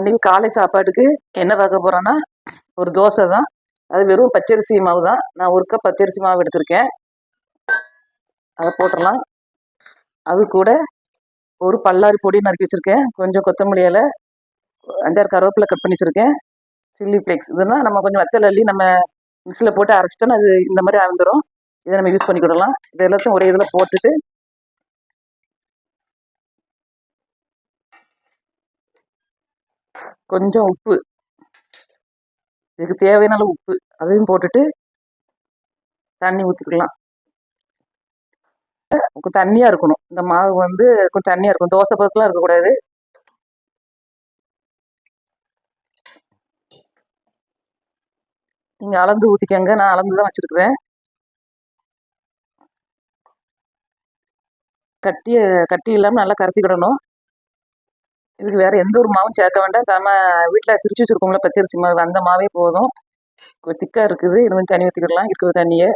இன்னைக்கு காலை சாப்பாட்டுக்கு என்ன பார்க்க போகிறோன்னா ஒரு தோசை தான். அது வெறும் பச்சரிசி மாவு தான். நான் ஒரு கப் பச்சரிசி மாவு எடுத்திருக்கேன். அதை போட்டுடலாம். அது கூட ஒரு பல்லாரி பொடி நறுக்கி வச்சுருக்கேன். கொஞ்சம் கொத்தமல்லி இலை அஞ்சாறு கருவேப்பிலை கட் பண்ணி வச்சுருக்கேன். சில்லி ஃப்ளேக்ஸ் இதெல்லாம் நம்ம கொஞ்சம் வத்தல் அள்ளி நம்ம மிக்சியில் போட்டு அரைச்சிட்டோன்னா அது இந்த மாதிரி அறந்துடும் இதை நம்ம யூஸ் பண்ணிக்கிடலாம். இது எல்லாத்தையும் ஒரே இதில் போட்டுட்டு கொஞ்சம் உப்பு. இதுக்கு தேவையான அளவு உப்பு அதையும் போட்டுட்டு தண்ணி ஊற்றிக்கலாம் கொஞ்சம் தண்ணியாக இருக்கணும். இந்த மாவு வந்து கொஞ்சம் தண்ணியாக இருக்கும் தோசை பதத்துலாம் இருக்கக்கூடாது நீங்கள் அளந்து ஊற்றிக்கங்க நான் அளந்து தான் வச்சுருக்குறேன். கட்டி கட்டி இல்லாமல் நல்லா கரைச்சிக்கிடணும் இதுக்கு வேறு எந்த ஒரு மாவும் சேர்க்க வேண்டாம். நம்ம வீட்டில் திரிச்சு வச்சுருக்கோம்ல பச்சரிசி மாவு. அந்த மாவே போதும். திக்காக இருக்குது. இது வந்து தண்ணி ஊற்றிக்கிடலாம் இருக்கிற தண்ணியை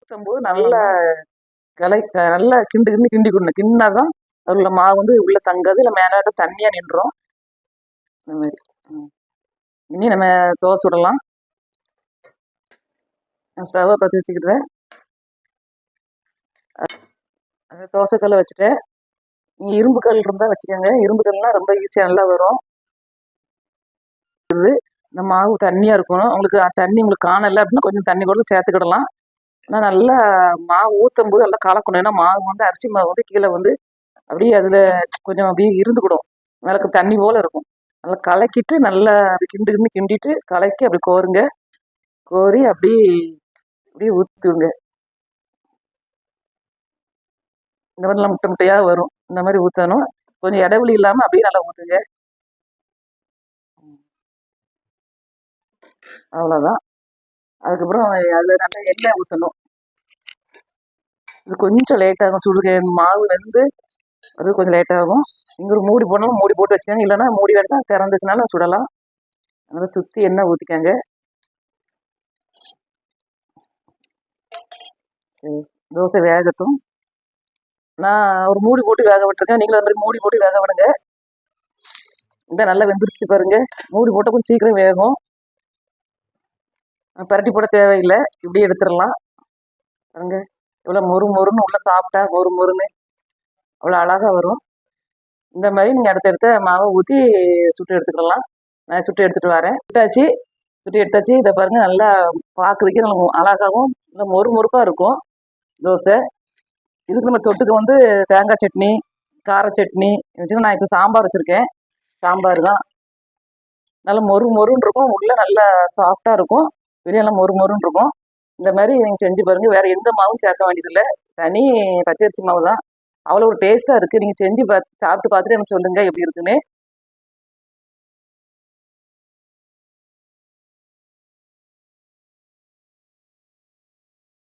ஊற்றும்போது நல்லா கலை நல்லா கிண்டு கிண்டு கிண்டி கொடுணும் கிண்டினா தான் அதில் உள்ள மாவு வந்து உள்ளே தங்காது. இல்லை மேலாட்ட தண்ணியாக நின்றும். இந்த மாதிரி. இனி நம்ம தோசை சுடலாம். நான் ஸ்டவ்வை பற்றி வச்சுக்கிட்டேன் தோசைக்கல்லை வச்சுட்டேன். இரும்பு கல் இருந்தால் வச்சுக்கோங்க. இரும்பு கல்னால் ரொம்ப ஈஸியாக நல்லா வரும். இது இந்த மாவு தண்ணியாக இருக்கணும். உங்களுக்கு தண்ணி உங்களுக்கு காணலை அப்படின்னா கொஞ்சம் தண்ணி கூட சேர்த்துக்கிடலாம். ஆனால் நல்லா மாவு ஊற்றும் போது நல்லா கலக்கணும். ஏன்னா மாவு வந்து அரிசி மாவு வந்து கீழே வந்து அப்படியே அதில் கொஞ்சம் அப்படியே இருந்துக்கிடும். மேலக்கு தண்ணி போல் இருக்கும். நல்லா கலக்கிட்டு நல்லா அப்படி கிண்டு கிண்டு கிண்டிட்டு கலக்கி அப்படி கோருங்க. கோரி அப்படி அப்படியே ஊற்றுங்க இந்த மாதிரிலாம் முட்டை முட்டையாக வரும். இந்த மாதிரி ஊற்றணும் கொஞ்சம் இடைவெளி இல்லாமல் அப்படியே நல்லா ஊற்றுங்க அவ்வளோதான் அதுக்கப்புறம் அதில் நல்லா எண்ணெய் ஊற்றணும் இது கொஞ்சம் லேட் ஆகும். சுடு மாவு வந்து அது கொஞ்சம் லேட் ஆகும். இங்கே ஒரு மூடி போடணும். மூடி போட்டு வச்சுக்கோங்க. இல்லைன்னா மூடி வேண்டாம். திறந்துச்சுனாலும் சுடலாம். அதனால் சுற்றி எண்ணெய் ஊற்றிக்கோங்க தோசை வேகட்டும். நான் ஒரு மூடி போட்டு வேக விட்டுருக்கேன். நீங்களும் அந்த மாதிரி மூடி போட்டு வேக விடுங்க. இந்த நல்லா வெந்துருச்சு பாருங்க. மூடி போட்டால் கொஞ்சம் சீக்கிரம் வேகும். பரட்டி போட தேவையில்லை. இப்படி எடுத்துடலாம். பாருங்க. இவ்வளோ மொறு மொறுன்னு உள்ள சாப்பிட்டா மொறு மொறுன்னு அவ்வளோ அழகாக வரும். இந்த மாதிரி நீங்கள் அடுத்தடுத்த மாவை ஊற்றி சுட்டு எடுத்துக்கலாம் நான் சுட்டு எடுத்துகிட்டு வரேன். சுட்டாச்சு. சுட்டு எடுத்தாச்சு. இதை பாருங்கள் நல்லா பார்க்குறதுக்கே நல்லா அழகாகவும் நல்லா மொறு மொறுப்பாக இருக்கும். தோசை. இதுக்கு நம்ம தொட்டுக்கு வந்து தேங்காய் சட்னி கார சட்னி வச்சுக்கோங்க நான் இப்போ சாம்பார் வச்சுருக்கேன். சாம்பார் தான். நல்லா மொறு மொறுன்னு இருக்கும். உள்ளே நல்லா சாஃப்டாக இருக்கும். வெளியெல்லாம் மொறு மொறுன்னு இருக்கும். இந்த மாதிரி நீங்கள் செஞ்சு பாருங்கள் வேறு எந்த மாவும் சேர்க்க வேண்டியதில்லை. தனி பச்சரிசி மாவு தான். அவ்வளோ ஒரு டேஸ்ட்டாக இருக்குது நீங்கள் செஞ்சு பார்த்து சாப்பிட்டு பார்த்துட்டு எனக்கு சொல்லுங்கள் எப்படி இருக்குன்னு.